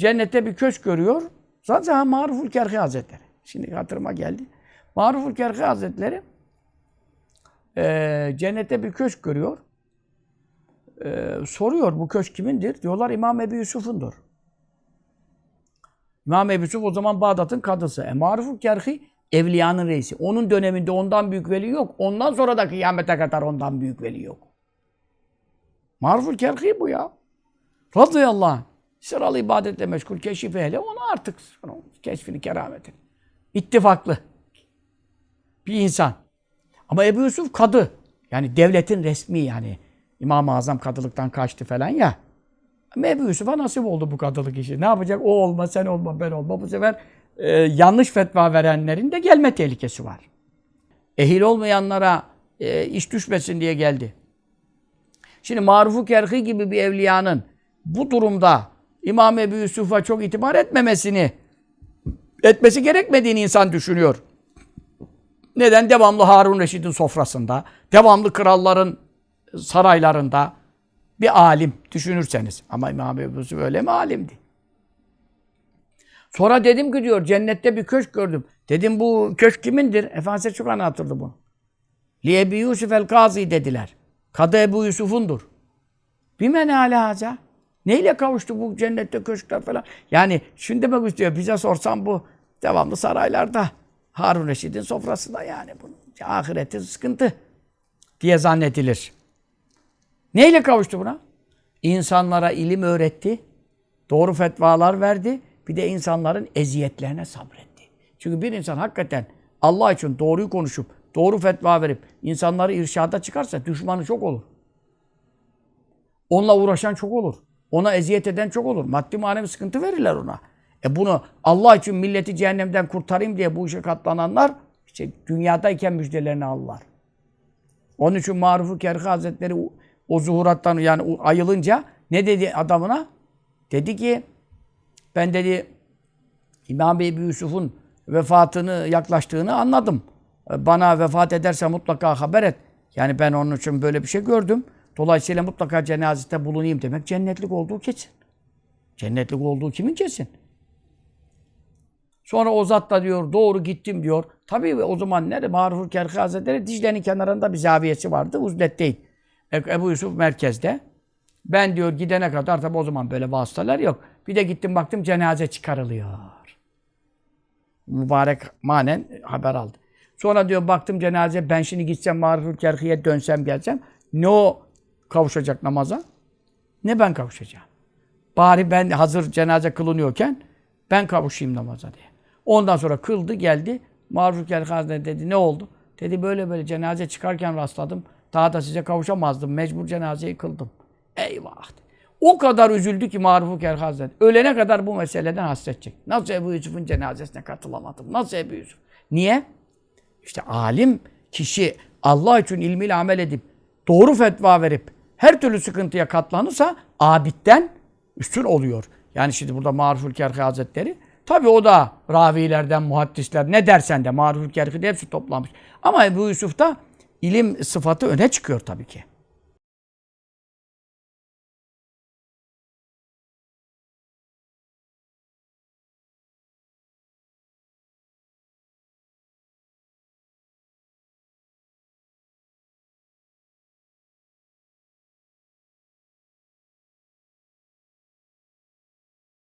cennette bir köşk görüyor. Zaten Maruful Kerhi Hazretleri. Şimdi hatırıma geldi. Maruful Kerhi Hazretleri e, cennette bir köşk görüyor. E, soruyor bu köşk kimindir? Diyorlar İmam Ebu Yusuf'undur. İmam Ebu Yusuf o zaman Bağdat'ın kadısı. E, Maruful Kerhi evliyanın reisi. Onun döneminde ondan büyük veli yok. Ondan sonra da kıyamete kadar ondan büyük veli yok. Maruful Kerhi bu ya. Radıyallahu anh. Sıralı ibadetle meşgul keşif ehli. Onu artık onun keşfini, kerametini. İttifaklı. Bir insan. Ama Ebu Yusuf kadı. Yani devletin resmi yani. İmam-ı Azam kadılıktan kaçtı falan ya. Ama Ebu Yusuf'a nasip oldu bu kadılık işi. Ne yapacak? O olma, sen olma, ben olma. Bu sefer e, yanlış fetva verenlerin de gelme tehlikesi var. Ehil olmayanlara e, iş düşmesin diye geldi. Şimdi Marufu Kerhi gibi bir evliyanın bu durumda İmam Ebu Yusuf'a çok itibar etmemesini etmesi gerekmediğini insan düşünüyor. Neden? Devamlı Harun Reşid'in sofrasında, devamlı kralların saraylarında bir alim düşünürseniz. Ama İmam Ebu Yusuf öyle mi alimdi? Sonra dedim ki diyor cennette bir köşk gördüm. Dedim bu köşk kimindir? Efendimiz çok anlatırdı bunu. Li Ebu Yusuf el Kazi dediler. Kadı Ebu Yusuf'undur. Bime ne alaca? Neyle kavuştu bu cennette köşkler falan? Yani şunu demek istiyor. Bize sorsan bu devamlı saraylarda. Harun Reşid'in sofrasında yani. Bunun ahireti sıkıntı diye zannedilir. Neyle kavuştu buna? İnsanlara ilim öğretti. Doğru fetvalar verdi. Bir de insanların eziyetlerine sabretti. Çünkü bir insan hakikaten Allah için doğruyu konuşup, doğru fetva verip insanları irşada çıkarsa düşmanı çok olur. Onunla uğraşan çok olur. Ona eziyet eden çok olur. Maddi manevi sıkıntı verirler ona. E bunu Allah için milleti cehennemden kurtarayım diye bu işe katlananlar işte dünyadayken müjdelerini alırlar. Onun için Marufu Kerhi Hazretleri o, zuhurattan yani ayılınca ne dedi adamına? Dedi ki ben dedi İmam Ebu Yusuf'un vefatını yaklaştığını anladım. Bana vefat ederse mutlaka haber et. Yani ben onun için böyle bir şey gördüm. Dolayısıyla mutlaka cenazete bulunayım demek cennetlik olduğu kesin. Cennetlik olduğu kimin kesin? Sonra o zat da diyor doğru gittim diyor. Tabii o zaman nerede? Marufur Kerhi Hazretleri Dicle'nin kenarında bir zaviyesi vardı. Uzlet değil. E- Ebu Yusuf merkezde. Ben diyor gidene kadar tabii o zaman böyle vasıtalar yok. Bir de gittim baktım cenaze çıkarılıyor. Mübarek manen haber aldı. Sonra diyor baktım cenaze ben şimdi gitsem Marufur Kerhi'ye dönsem gelsem ne o kavuşacak namaza ne ben kavuşacağım. Bari ben hazır cenaze kılınıyorken ben kavuşayım namaza diye. Ondan sonra kıldı geldi. Maruf Hazretleri dedi ne oldu? Dedi böyle böyle cenaze çıkarken rastladım. Daha da size kavuşamazdım. Mecbur cenazeyi kıldım. Eyvah. O kadar üzüldü ki Maruf Hazretleri. Ölene kadar bu meseleden hasredecek. Nasıl Ebu Yusuf'un cenazesine katılamadım? Nasıl Ebu Yusuf? Niye? İşte alim kişi Allah için ilmiyle amel edip doğru fetva verip her türlü sıkıntıya katlanırsa abitten üstün oluyor. Yani şimdi burada Maruful Kerhi Hazretleri tabi o da ravilerden, muhaddisler ne dersen de Maruful Kerhi de hepsi toplanmış. Ama Ebu Yusuf'ta ilim sıfatı öne çıkıyor tabii ki.